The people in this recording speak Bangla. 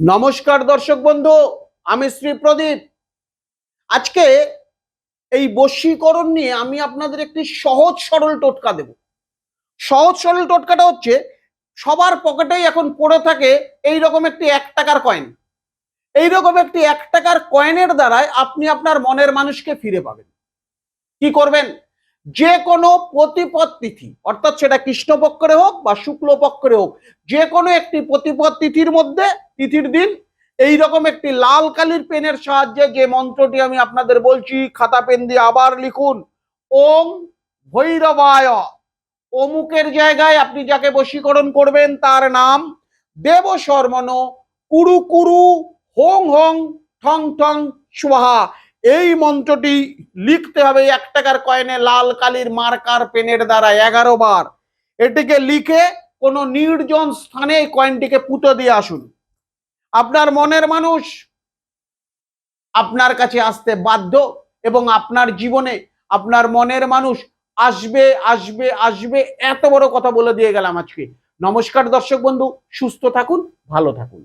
নমস্কার দর্শক বন্ধু, আমি শ্রী প্রদীপ। আজকে এই বশীকরণ নিয়ে আমি আপনাদের একটি সহজ সরল টোটকা দেব। সহজ সরল টোটকাটা হচ্ছে, সবার পকেটেই এখন পড়ে থাকে এই রকম একটি এক টাকার কয়েন এই রকম একটি এক টাকার কয়েনের দ্বারাই আপনি আপনার মনের মানুষকে ফিরে পাবেন। কি করবেন? যে কোনো প্রতিপদ তিথি, অর্থাৎ সেটা কৃষ্ণপক্ষরে হোক বা শুক্লপক্ষরে হোক যে কোনো একটি প্রতিপদ তিথির মধ্যে, তিথির দিন এই রকম একটি লাল কালির পেনের সাহায্যে যে মন্ত্রটি আমি আপনাদের বলছি, খাতা পেন দিয়ে আবার লিখুন, ওম ভৈরবায়। অমুকের জায়গায় আপনি যাকে বশীকরণ করবেন তার নাম দেব শর্মন কুরু কুরু, হোং হোং, ঠং ঠং সুহা এই মন্ত্রটি লিখতে হবে এক টাকার কয়েনে লাল কালির মার্কার পেনের দ্বারা এগারো বার। এটিকে লিখে কোনো নির্জন স্থানে কয়েনটিকে পুঁতে দিয়ে আসুন। আপনার মনের মানুষ আপনার কাছে আসতে বাধ্য এবং আপনার জীবনে আপনার মনের মানুষ আসবে আসবে আসবে এত বড় কথা বলে দিয়ে গেলাম আজকে। নমস্কার দর্শক বন্ধু, সুস্থ থাকুন, ভালো থাকুন।